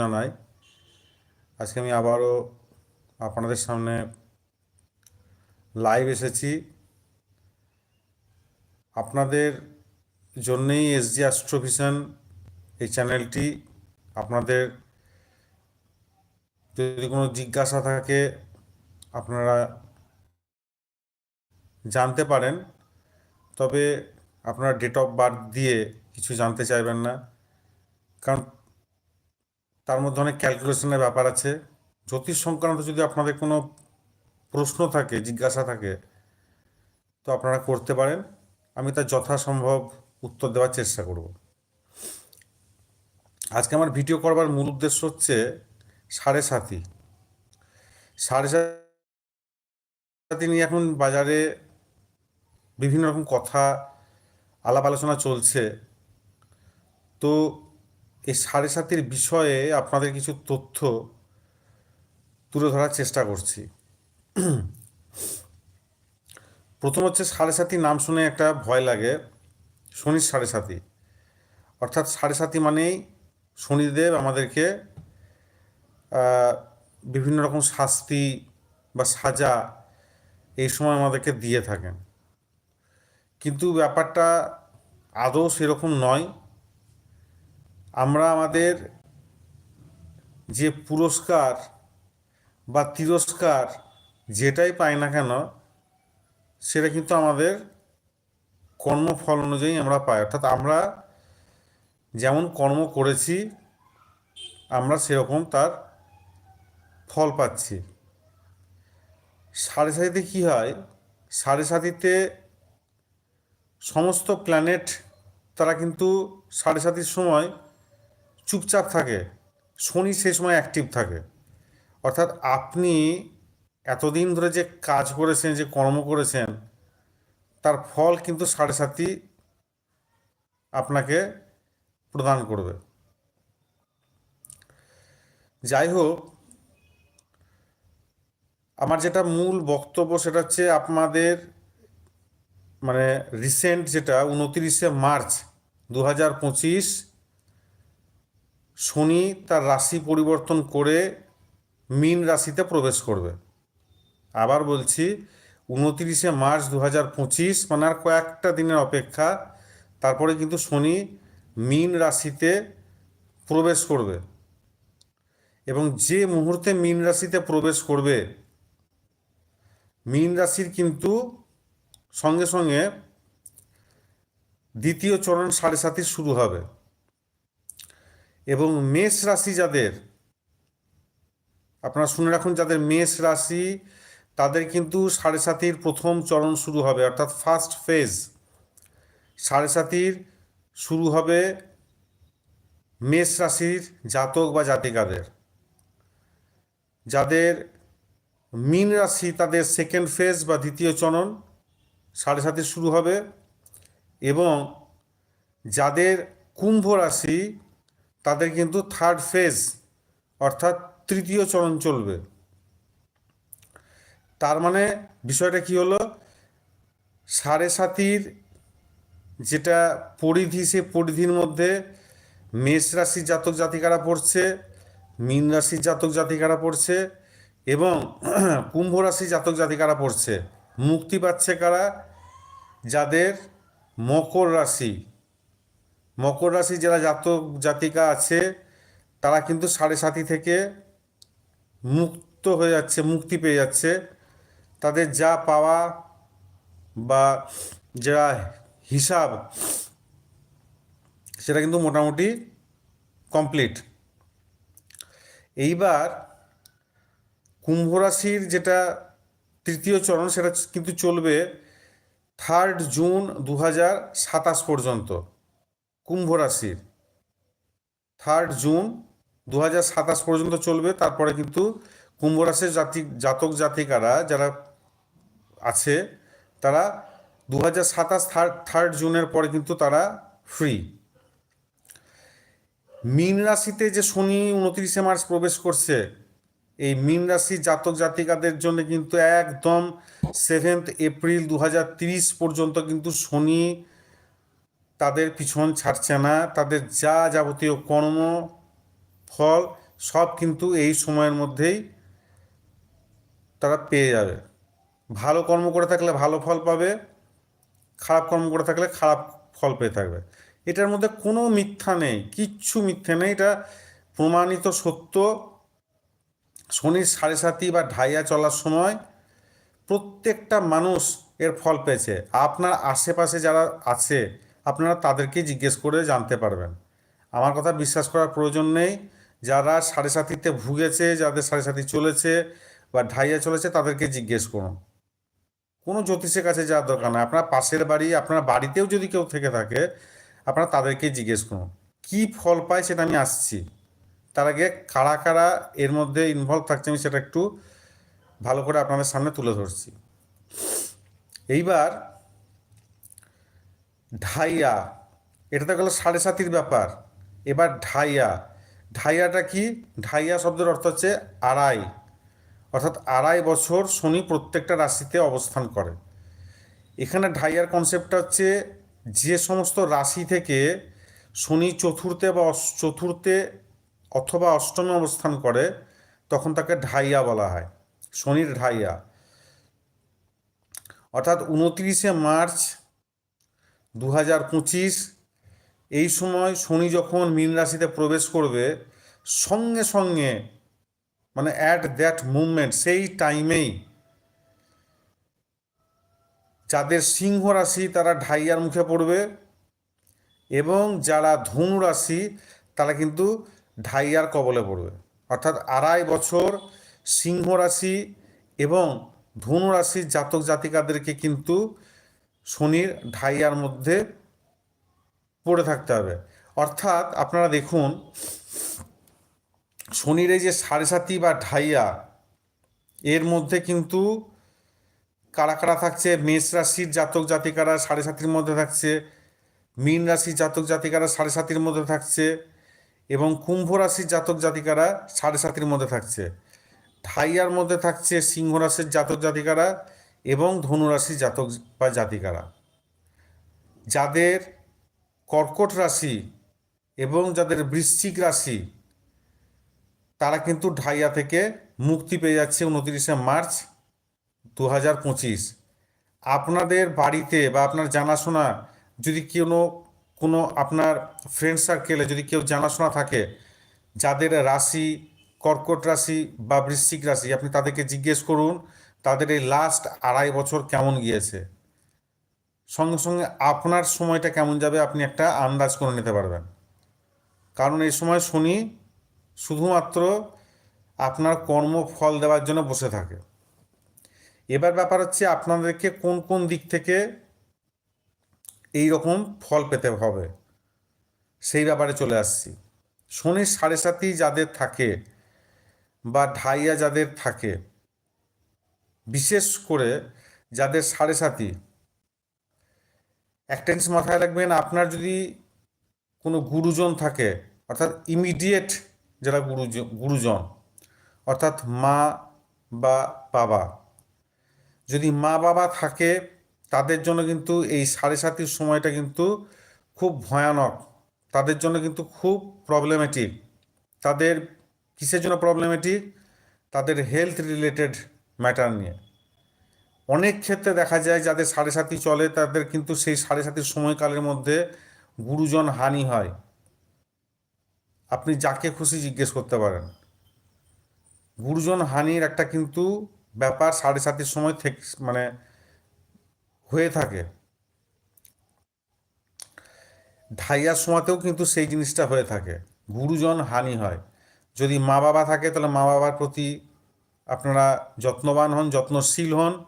জানাই। আজকে আমি আবারও আপনাদের সামনে লাইভ এসেছি। আপনাদের জন্যেই এসজি অ্যাস্ট্রোভিশন এই চ্যানেলটি আপনাদের যদি কোনো জিজ্ঞাসা থাকে, আপনারা জানতে পারেন। তবে আপনারা ডেট অফ বার্থ দিয়ে কিছু জানতে চাইবেন না। কারণ তার মধ্যে অনেক ক্যালকুলেশনের ব্যাপার আছে। জ্যোতিষ সংক্রান্ত যদি আপনাদের কোনো প্রশ্ন থাকে, জিজ্ঞাসা থাকে, তো আপনারা করতে পারেন। আমি তার যথাসম্ভব উত্তর দেওয়ার চেষ্টা করব। আজকে আমার ভিডিও করবার মূল উদ্দেশ্য হচ্ছে সাড়ে সাতি। সাড়ে সাতি নিয়ে এখন বাজারে বিভিন্ন রকম কথা আলাপ আলোচনা চলছে। তো এই সাড়ে সাতির বিষয়ে আপনাদের কিছু তথ্য তুলে ধরার চেষ্টা করছি। প্রথম হচ্ছে সাড়ে সাতি নাম শুনে একটা ভয় লাগে। শনির সাড়ে সাতি অর্থাৎ সাড়ে সাতি মানেই শনিদেব আমাদেরকে বিভিন্ন রকম শাস্তি বা সাজা এই সময় আমাদেরকে দিয়ে থাকেন। কিন্তু ব্যাপারটা আদৌ সেরকম নয়। আমরা আমাদের যে পুরস্কার বা তিরস্কার যেটাই পাই না কেন, সেটা কিন্তু আমাদের কর্মফল অনুযায়ী আমরা পাই। অর্থাৎ আমরা যেমন কর্ম করেছি, আমরা সেরকম তার ফল পাচ্ছি। সাড়ে সাতিতে কী হয়? সাড়ে সাতিতে সমস্ত প্ল্যানেট তারা কিন্তু সাড়ে সাতির সময় চুপচাপ থাকে। শনি সে সময় অ্যাক্টিভ থাকে। অর্থাৎ আপনি এতদিন ধরে যে কাজ করেছেন, যে কর্ম করেছেন, তার ফল কিন্তু সাড়ে সাতই আপনাকে প্রদান করবে। যাই হোক, আমার যেটা মূল বক্তব্য সেটা হচ্ছে আপনাদের মানে রিসেন্ট যেটা, উনতিরিশে মার্চ দু হাজার পঁচিশ শনি তার রাশি পরিবর্তন করে মীন রাশিতে প্রবেশ করবে। আবার বলছি, উনতিরিশে মার্চ দু হাজার পঁচিশ মানে আর কয়েকটা দিনের অপেক্ষা, তারপরে কিন্তু শনি মীন রাশিতে প্রবেশ করবে। এবং যে মুহূর্তে মীন রাশিতে প্রবেশ করবে, মীন রাশির কিন্তু সঙ্গে সঙ্গে দ্বিতীয় চরণ সাড়ে সাতির শুরু হবে। এবং মেষ রাশি যাদের, আপনারা শুনে রাখুন যাদের মেষ রাশি, তাদের কিন্তু সাড়ে সাতির প্রথম চরণ শুরু হবে, অর্থাৎ ফার্স্ট ফেজ সাড়ে সাতির শুরু হবে মেষ রাশির জাতক বা জাতিকাদের। যাদের মীন রাশি, তাদের সেকেন্ড ফেজ বা দ্বিতীয় চরণ সাড়ে সাতির শুরু হবে এবং যাদের কুম্ভ রাশি তাদের কিন্তু থার্ড ফেজ অর্থাৎ তৃতীয় চরণ চলবে। তার মানে বিষয়টা কি হলো? সাড়ে সাতির যেটা পরিধি সে পরিধির মধ্যে মেষ রাশির জাতক জাতিকারা পড়ছে, মীন রাশির জাতক জাতিকারা পড়ছে এবং কুম্ভ রাশির জাতক জাতিকারা পড়ছে। মুক্তি পাচ্ছে কারা? যাদের মকর রাশি। মকর রাশি যারা জাতক জাতিকা আছে, তারা কিন্তু সাড়ে সাতি থেকে মুক্ত হয়ে যাচ্ছে, মুক্তি পেয়ে যাচ্ছে। তাদের যা পাওয়া বা যা হিসাব, সেটা কিন্তু মোটামুটি কমপ্লিট। এইবার কুম্ভ রাশির যেটা তৃতীয় চরণ, সেটা কিন্তু চলবে থার্ড জুন দু সাতাশ পর্যন্ত। কুম্ভ রাশির থার্ড জুন দু সাতাশ পর্যন্ত চলবে, তারপরে কিন্তু কুম্ভ রাশির জাতি, জাতক জাতিকারা যারা আছে, তারা দু হাজার সাতাশ থার্ড থার্ড জুনের পরে কিন্তু তারা ফ্রি মীন রাশিতে যে শনি উনত্রিশে মার্চ প্রবেশ করছে, এই মীন রাশির জাতক জাতিকাদের জন্য কিন্তু একদম সেভেন্থ এপ্রিল দু পর্যন্ত কিন্তু শনি তাদের পিছন ছাড়ছে না, তাদের যা যাবতীয় কর্ম, ফল, সব কিন্তু এই সময়ের মধ্যেই তারা পেয়ে যাবে। ভালো কর্ম করে থাকলে ভালো ফল পাবে, খারাপ কর্ম করে থাকলে খারাপ ফল পেয়ে থাকবে। এটার মধ্যে কোনো মিথ্যা নেই, কিচ্ছু মিথ্যে নেই। এটা প্রমাণিত সত্য। শনির সাড়ে সাতি বা ঢাইয়া চলার সময় প্রত্যেকটা মানুষ এর ফল পেয়েছে। আপনার আশেপাশে যারা আছে আপনারা তাদেরকে জিজ্ঞেস করে জানতে পারবেন। আমার কথা বিশ্বাস করার প্রয়োজন নেই। যারা সাড়ে সাতিতে ভুগেছে, যাদের সাড়ে সাতি চলেছে বা ঢাইয়া চলেছে, তাদেরকে জিজ্ঞেস করুন। কোনো জ্যোতিষের কাছে যাওয়ার দরকার নাই। আপনার পাশের বাড়ি, আপনার বাড়িতেও যদি কেউ থেকে থাকে, আপনারা তাদেরকে জিজ্ঞেস করুন। কী ফল পায় সেটা আমি আসছি। তার আগে কারা কারা এর মধ্যে ইনভলভ থাকছে, আমি সেটা একটু ভালো করে আপনাদের সামনে তুলে ধরছি। এইবার ঢাইয়া, এটা তো গেল সাড়ে সাতির ব্যাপার। এবার ঢাইয়া, ঢাইয়াটা কি? ঢাইয়া শব্দের অর্থ হচ্ছে আড়াই। অর্থাৎ আড়াই বছর শনি প্রত্যেকটা রাশিতে অবস্থান করে। এখানে ঢাইয়ার কনসেপ্টটা হচ্ছে যে সমস্ত রাশি থেকে শনি চতুর্থে বা চতুর্থে অথবা অষ্টমে অবস্থান করে, তখন তাকে ঢাইয়া বলা হয়, শনির ঢাইয়া। অর্থাৎ উনত্রিশে মার্চ দু হাজার পঁচিশ, এই সময় শনি যখন মীন রাশিতে প্রবেশ করবে, সঙ্গে সঙ্গে মানে অ্যাট দ্যাট মুভমেন্ট সেই টাইমেই যাদের সিংহ রাশি তারা ঢাইয়ার মুখে পড়বে এবং যারা ধনু রাশি তারা কিন্তু ঢাইয়ার কবলে পড়বে। অর্থাৎ আড়াই বছর সিংহ রাশি এবং ধনু রাশির জাতক জাতিকাদেরকে কিন্তু শনির ঢাইয়ার মধ্যে পড়ে থাকতে হবে। অর্থাৎ আপনারা দেখুন, শনির এই যে সাড়ে সাতি বা ঢাইয়া, এর মধ্যে কিন্তু কারা কারা থাকছে? মেষ রাশির জাতক জাতিকারা সাড়ে সাতির মধ্যে থাকছে, মীন রাশির জাতক জাতিকারা সাড়ে সাতির মধ্যে থাকছে এবং কুম্ভ রাশির জাতক জাতিকারা সাড়ে সাতির মধ্যে থাকছে। ঢাইয়ার মধ্যে থাকছে, সিংহ রাশির জাতক জাতিকারা এবং ধনু রাশির জাতক বা জাতিকারা। যাদের কর্কট রাশি এবং যাদের বৃশ্চিক রাশি, তারা কিন্তু ঢাইয়া থেকে মুক্তি পেয়ে যাচ্ছে উনত্রিশে মার্চ দু হাজার পঁচিশ। আপনাদের বাড়িতে বা আপনার জানাশোনা যদি কোনো কোনো আপনার ফ্রেন্ড সার্কেলে যদি কেউ জানাশোনা থাকে, যাদের রাশি কর্কট রাশি বা বৃশ্চিক রাশি, আপনি তাদেরকে জিজ্ঞেস করুন। তাদের এই লাস্ট আড়াই বছর কেমন গিয়েছে? সঙ্গে সঙ্গে আপনার সময়টা কেমন যাবে আপনি একটা আন্দাজ করে নিতে পারবেন। কারণ এই সময় শনি শুধুমাত্র আপনার কর্মফল দেওয়ার জন্য বসে থাকে। এবার ব্যাপার হচ্ছে আপনাদেরকে কোন কোন দিক থেকে এই রকম ফল পেতে হবে, সেই ব্যাপারে চলে আসছি। শনির সাড়ে সাতি যাদের থাকে বা ঢাইয়া যাদের থাকে বিশেষ করে যাদের সাড়ে সাতি। একটা জিনিস মাথায় রাখবেন, আপনার যদি কোনো গুরুজন থাকে, অর্থাৎ ইমিডিয়েট যারা গুরুজন গুরুজন, অর্থাৎ মা বা বাবা, যদি মা বাবা থাকে, তাদের জন্য কিন্তু এই সাড়ে সাতির সময়টা কিন্তু খুব ভয়ানক। তাদের জন্য কিন্তু খুব প্রবলেমেটিক তাদের কিসের জন্য প্রবলেমেটিক তাদের হেলথ রিলেটেড ম্যাটার নিয়ে। অনেক ক্ষেত্রে দেখা যায় যাদের সাড়ে সাতি চলে, তাদের কিন্তু সেই সাড়ে সাতির সময়কালের মধ্যে গুরুজন হানি হয়। আপনি যাকে খুশি জিজ্ঞেস করতে পারেন। গুরুজন হানির একটা কিন্তু ব্যাপার সাড়ে সাতির সময় থেকে মানে হয়ে থাকে। ঢাইয়ার সময়তেও কিন্তু সেই জিনিসটা হয়ে থাকে। গুরুজন হানি হয়। যদি মা বাবা থাকে, তাহলে মা বাবার প্রতি আপনারা যত্নবান হন, যত্নশীল হন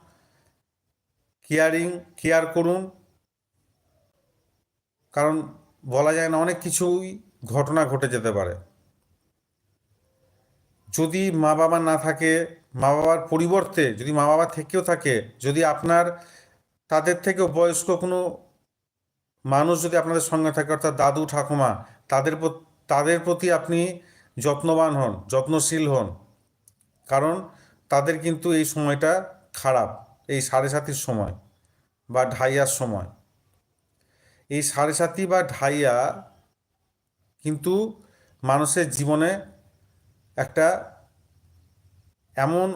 কেয়ারিং কেয়ার করুন। কারণ বলা যায় না, অনেক কিছুই ঘটনা ঘটে যেতে পারে। যদি মা বাবা না থাকে, মা বাবার পরিবর্তে যদি মা বাবা থেকেও থাকে, যদি আপনার, তাদের থেকেও বয়স্ক কোনো মানুষ যদি আপনাদের সঙ্গে থাকে, অর্থাৎ দাদু, ঠাকুমা, তাদের তাদের প্রতি আপনি যত্নবান হন, যত্নশীল হন। কারণ তাদের কিন্তু এই সময়টা খারাপ, এই সাড়ে সাতির সময় বা ঢাইয়ার সময়। এই সাড়ে সাতি বা ঢাইয়া কিন্তু মানুষের জীবনে একটা এমন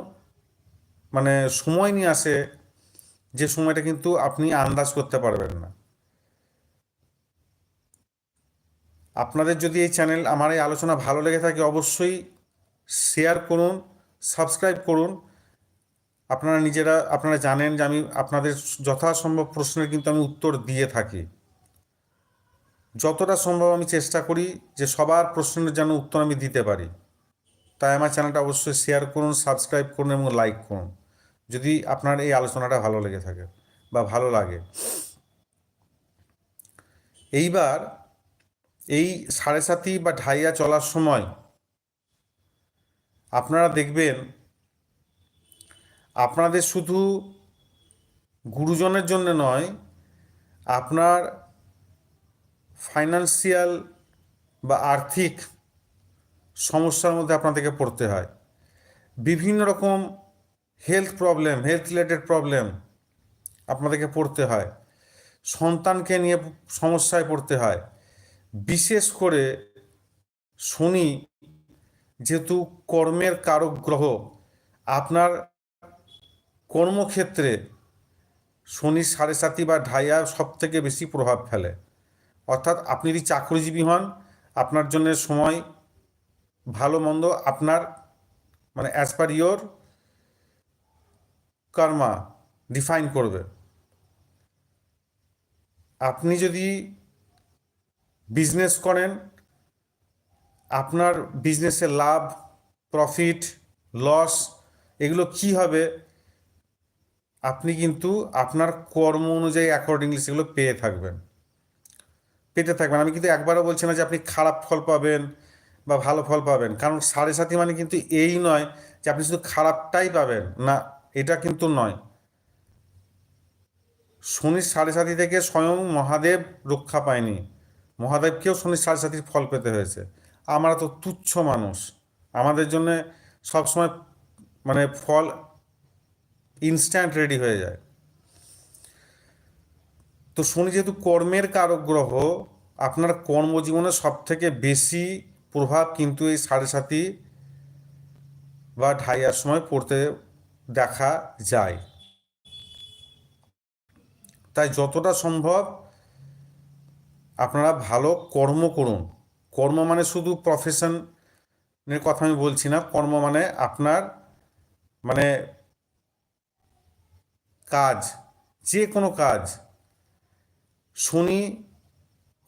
মানে সময় নিয়ে আসে যে সময়টা কিন্তু আপনি আন্দাজ করতে পারবেন না। আপনাদের যদি এই চ্যানেল, আমার এই আলোচনা ভালো লেগে থাকে অবশ্যই শেয়ার করুন। সাবস্ক্রাইব করুন। আপনারা নিজেরা, আপনারা জানেন যে আমি আপনাদের যথাসম্ভব প্রশ্নের কিন্তু আমি উত্তর দিয়ে থাকি। যতটা সম্ভব আমি চেষ্টা করি যে সবার প্রশ্নের যেন উত্তর আমি দিতে পারি। তাই আমার চ্যানেলটা অবশ্যই শেয়ার করুন, সাবস্ক্রাইব করুন এবং লাইক করুন। যদি আপনার এই আলোচনাটা ভালো লেগে থাকে বা ভালো লাগে। এইবার এই সাড়ে সাতি বা ঢাইয়া চলার সময় আপনারা দেখবেন, আপনাদের শুধু গুরুজনের জন্য নয়, আপনার ফাইন্যান্সিয়াল বা আর্থিক সমস্যার মধ্যে আপনাদেরকে পড়তে হয়। বিভিন্ন রকম health problem health related problem আপনাদেরকে পড়তে হয়। সন্তানকে নিয়ে সমস্যায় পড়তে হয়। বিশেষ করে শনি যেহেতু কর্মের কারক গ্রহ, আপনার কর্মক্ষেত্রে শনি সাড়ে সাতি বা ঢাইয়া সব থেকে বেশি প্রভাব ফেলে। অর্থাৎ আপনি যদি চাকরিজীবী হন, আপনার জন্য সময় ভালো মন্দ আপনার মানে as per your karma define করবে। আপনি যদি বিজনেস করেন আপনার বিজনেসে লাভ প্রফিট লস এগুলো কি হবে? আপনি কিন্তু আপনার কর্ম অনুযায়ী অ্যাকর্ডিংলি সেগুলো পেয়ে থাকবেন। পেতে থাকবেন। আমি কিন্তু একবারও বলছি না যে আপনি খারাপ ফল পাবেন বা ভালো ফল পাবেন। কারণ সাড়ে সাথী মানে কিন্তু এই নয় যে আপনি শুধু খারাপটাই পাবেন। না, এটা কিন্তু নয়। শনির সাড়ে সাথী থেকে স্বয়ং মহাদেব রক্ষা পায়নি। মহাদেবকেও শনির সাড়ে সাথীর ফল পেতে হয়েছে। আমরা তো তুচ্ছ মানুষ। আমাদের জন্য সবসময় মানে ফল ইনস্ট্যান্ট রেডি হয়ে যায়। তো শনি যেহেতু কর্মের কারক গ্রহ, আপনার কর্মজীবনে সব থেকে বেশি প্রভাব কিন্তু এই সাড়ে সাতি বা ঢাইয়ার সময় পড়তে দেখা যায়। তাই যতটা সম্ভব আপনারা ভালো কর্ম করুন। কর্ম মানে শুধু প্রফেশনের কথা আমি বলছি না, কর্ম মানে আপনার মানে কাজ, যে কোনো কাজ। শনি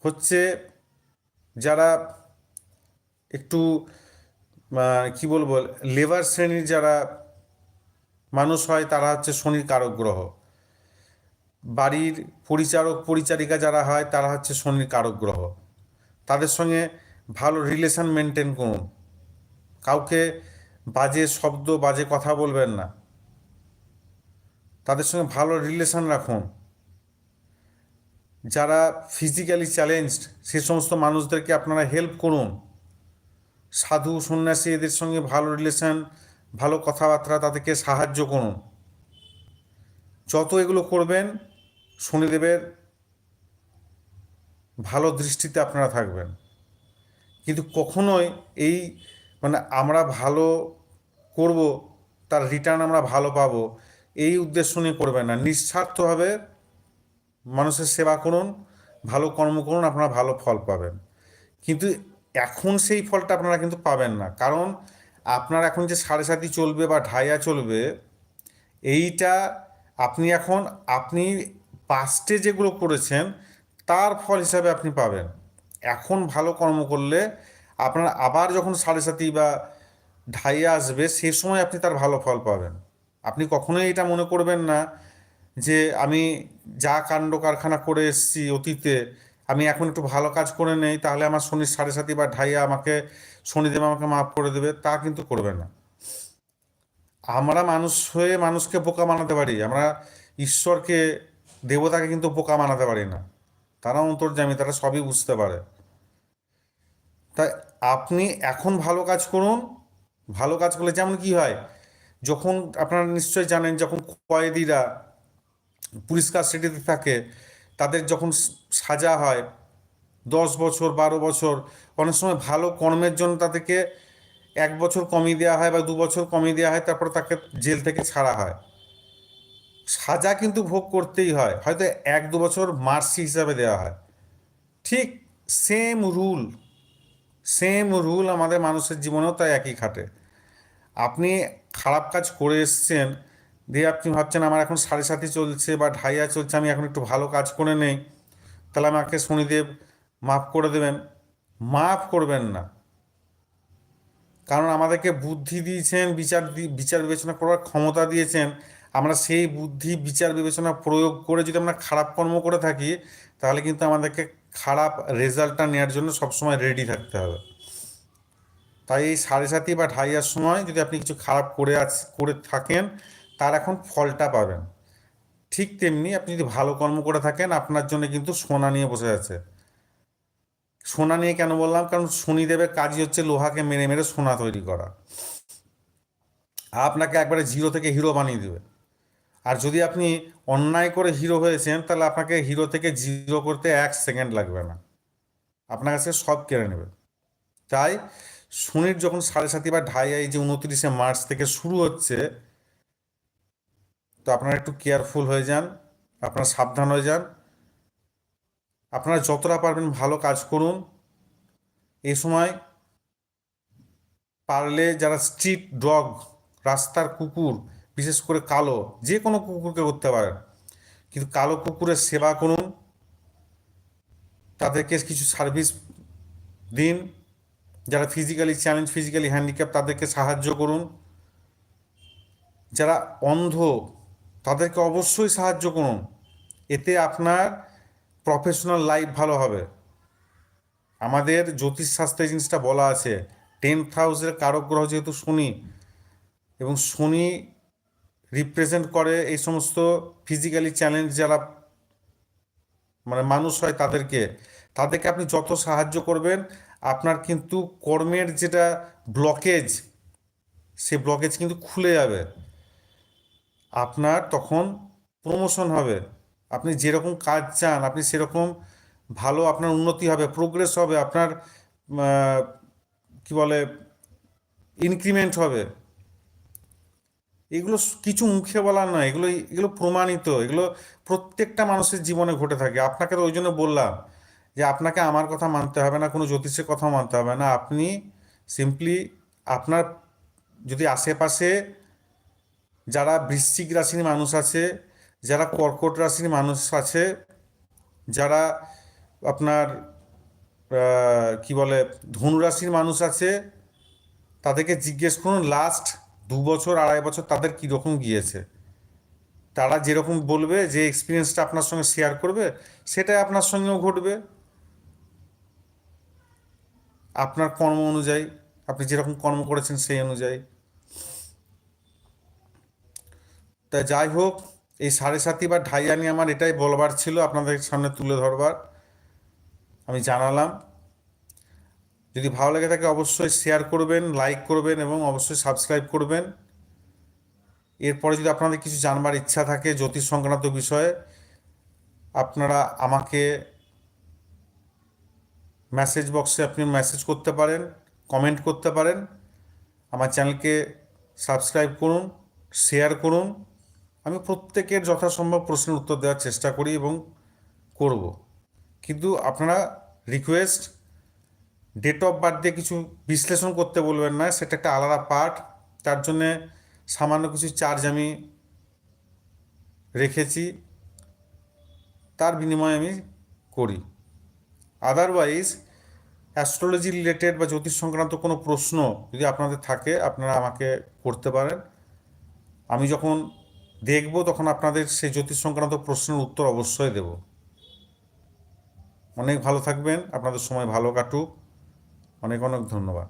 হচ্ছে যারা একটু কি বলব, লেবার শ্রেণির যারা মানুষ হয়, তারা হচ্ছে শনির কারক গ্রহ। বাড়ির পরিচারক, পরিচারিকা যারা হয়, তারা হচ্ছে শনির কারক গ্রহ। তাদের সঙ্গে ভালো রিলেশান মেনটেন করুন। কাউকে বাজে শব্দ, বাজে কথা বলবেন না। তাদের সঙ্গে ভালো রিলেশন রাখুন। যারা ফিজিক্যালি চ্যালেঞ্জড সে সমস্ত মানুষদেরকে আপনারা হেল্প করুন। সাধু, সন্ন্যাসী, এদের সঙ্গে ভালো রিলেশন ভালো কথাবার্তা তাদেরকে সাহায্য করুন। যত এগুলো করবেন, শনিদেবের ভালো দৃষ্টিতে আপনারা থাকবেন। কিন্তু কখনোই এই মানে আমরা ভালো করব, তার রিটার্ন আমরা ভালো পাবো, এই উদ্দেশ্য নিয়ে করবেন না। নিঃস্বার্থভাবে মানুষের সেবা করুন, ভালো কর্ম করুন, আপনারা ভালো ফল পাবেন। কিন্তু এখন সেই ফলটা আপনারা কিন্তু পাবেন না। কারণ আপনার এখন যে সাড়ে সাতি চলবে বা ঢাইয়া চলবে, এইটা আপনি এখন, আপনি পাস্টে যেগুলো করেছেন তার ফল হিসাবে আপনি পাবেন। এখন ভালো কর্ম করলে আপনার আবার যখন সাড়ে সাতি বা ঢাইয়া আসবে, সে সময় আপনি তার ভালো ফল পাবেন। আপনি কখনোই এটা মনে করবেন না যে, আমি যা কাণ্ড কারখানা করে এসেছি অতীতে, আমি এখন একটু ভালো কাজ করে নেই, তাহলে আমার শনির সাড়ে সাতি বা ঢাইয়া আমাকে, শনিদেব আমাকে মাফ করে দেবে। তা কিন্তু করবে না। আমরা মানুষ হয়ে মানুষকে বোকা বানাতে পারি। আমরা ঈশ্বরকে, দেবতাকে কিন্তু বোকা বানাতে পারি না। তারা অন্তর্জামী, তারা সবই বুঝতে পারে। তাই আপনি এখন ভালো কাজ করুন, ভালো কাজ করলে যেমন কি হয়, যখন আপনারা নিশ্চয়ই জানেন যখন কয়েদিরা পুলিশ কাস্টাডিতে থাকে, তাদের যখন সাজা হয়, দশ বছর, বারো বছর, অনেক সময় ভালো কর্মের জন্য তাদেরকে এক বছর কমিয়ে দেওয়া হয় বা দু বছর কমিয়ে দেওয়া হয়, তারপর তাকে জেল থেকে ছাড়া হয়। সাজা কিন্তু ভোগ করতেই হয়। হয়তো এক দু বছর মার্সি হিসাবে দেওয়া হয়। ঠিক সেম রুল সেম রুল আমাদের মানুষের জীবনেও তাই একই খাটে। আপনি খারাপ কাজ করে এসছেন, দিয়ে আপনি ভাবছেন, আমার এখন সাড়ে সাথে চলছে বা ঢাইয়া চলছে, আমি এখন একটু ভালো কাজ করে নেই। তাহলে আমাকে শনিদেব মাফ করে দেবেন। মাফ করবেন না। কারণ আমাদেরকে বুদ্ধি দিয়েছেন, বিচার বিচার বিবেচনা করার ক্ষমতা দিয়েছেন। আমরা সেই বুদ্ধি, বিচার, বিবেচনা প্রয়োগ করে যদি আমরা খারাপ কর্ম করে থাকি, তাহলে কিন্তু আমাদেরকে খারাপ রেজাল্টটা নেওয়ার জন্য সবসময় রেডি থাকতে হবে। তাই এই সাড়ে সাতি বা ঢাইয়ার সময় যদি আপনি কিছু খারাপ করে আছ, করে থাকেন, তার এখন ফলটা পাবেন। ঠিক তেমনি আপনি যদি ভালো কর্ম করে থাকেন, আপনার জন্য কিন্তু সোনা নিয়ে বসে আছে। সোনা নিয়ে কেন বললাম? কারণ শনিদেবের কাজই হচ্ছে লোহাকে মেরে মেরে সোনা তৈরি করা। আপনাকে একবারে জিরো থেকে হিরো বানিয়ে দেবে। আর যদি আপনি অন্যায় করে হিরো হয়েছেন, তাহলে আপনাকে হিরো থেকে জিরো করতে এক সেকেন্ড লাগবে না। আপনার কাছে সব কেড়ে নেবে। তাই শনির যখন সাড়ে সাতি বা ঢাই এই যে উনত্রিশে মার্চ থেকে শুরু হচ্ছে, তো আপনারা একটু কেয়ারফুল হয়ে যান, আপনারা সাবধান হয়ে যান, আপনারা যতটা পারবেন ভালো কাজ করুন। এই সময় পারলে যারা স্ট্রিট ডগ, রাস্তার কুকুর বিশেষ করে কালো, যে কোনো কুকুরকে করতে পারেন। কিন্তু কালো কুকুরের সেবা করুন। তাদেরকে কিছু সার্ভিস দিন। যারা ফিজিক্যালি চ্যালেঞ্জ ফিজিক্যালি হ্যান্ডিক্যাপ তাদেরকে সাহায্য করুন। যারা অন্ধ, তাদেরকে অবশ্যই সাহায্য করুন। এতে আপনার প্রফেশনাল লাইফ ভালো হবে। আমাদের জ্যোতিষশাস্ত্রে জিনিসটা বলা আছে টেন্থ হাউসের কারক গ্রহ যেহেতু শনি, এবং শনি রিপ্রেজেন্ট করে এই সমস্ত ফিজিক্যালি চ্যালেঞ্জ যারা মানে মানুষ হয় তাদেরকে তাদেরকে আপনি যত সাহায্য করবেন, আপনার কিন্তু কর্মের যেটা ব্লকেজ সে ব্লকেজ কিন্তু খুলে যাবে। আপনার তখন প্রমোশন হবে। আপনি যেরকম কাজ চান, আপনি সেরকম ভালো আপনার উন্নতি হবে প্রোগ্রেস হবে, আপনার কি বলে ইনক্রিমেন্ট হবে। এগুলো কিছু মুখে বলার নয়, এগুলো এগুলো প্রমাণিত, এগুলো প্রত্যেকটা মানুষের জীবনে ঘটে থাকে। আপনাকে তো ওই জন্য বললাম যে আপনাকে আমার কথা মানতে হবে না, কোনো জ্যোতিষের কথা মানতে হবে না। আপনি সিম্পলি আপনার যদি আশেপাশে যারা বৃশ্চিক রাশির মানুষ আছে, যারা কর্কট রাশির মানুষ আছে, যারা আপনার কি বলে, ধনু রাশির মানুষ আছে, তাদেরকে জিজ্ঞেস করুন লাস্ট দু বছর, আড়াই বছর তাদের কীরকম গিয়েছে? তারা যেরকম বলবে যে এক্সপিরিয়েন্সটা আপনার সঙ্গে শেয়ার করবে, সেটাই আপনার সঙ্গেও ঘটবে। আপনার কর্ম অনুযায়ী, আপনি যেরকম কর্ম করেছেন সেই অনুযায়ী। তা যাই হোক, এই সাড়ে সাতি বা ঢাইয়া নিয়ে আমার এটাই বলবার ছিল, আপনাদের সামনে তুলে ধরবার। আমি জানালাম। যদি ভালো লেগে থাকে অবশ্যই শেয়ার করবেন লাইক করবেন এবং অবশ্যই সাবস্ক্রাইব করবেন। এরপরে যদি আপনাদের কিছু জানবার ইচ্ছা থাকে জ্যোতিষ সংক্রান্ত বিষয়ে, আপনারা আমাকে মেসেজ বক্সে আপনি মেসেজ করতে পারেন কমেন্ট করতে পারেন। আমার চ্যানেলকে সাবস্ক্রাইব করুন শেয়ার করুন। আমি প্রত্যেকের যথাসম্ভব প্রশ্নের উত্তর দেওয়ার চেষ্টা করি এবং করব। কিন্তু আপনারা রিকোয়েস্ট ডেট অফ বার্থ দিয়ে কিছু বিশ্লেষণ করতে বলবেন না, সেটা একটা আলাদা পার্ট তার জন্যে সামান্য কিছু চার্জ আমি রেখেছি। তার বিনিময়ে আমি করি। আদারওয়াইজ অ্যাস্ট্রোলজি রিলেটেড বা জ্যোতিষ সংক্রান্ত কোনো প্রশ্ন যদি আপনাদের থাকে, আপনারা আমাকে করতে পারেন। আমি যখন দেখব, তখন আপনাদের সেই জ্যোতিষ সংক্রান্ত প্রশ্নের উত্তর অবশ্যই দেব। অনেক ভালো থাকবেন। আপনাদের সময় ভালো কাটুক। অনেক অনেক ধন্যবাদ।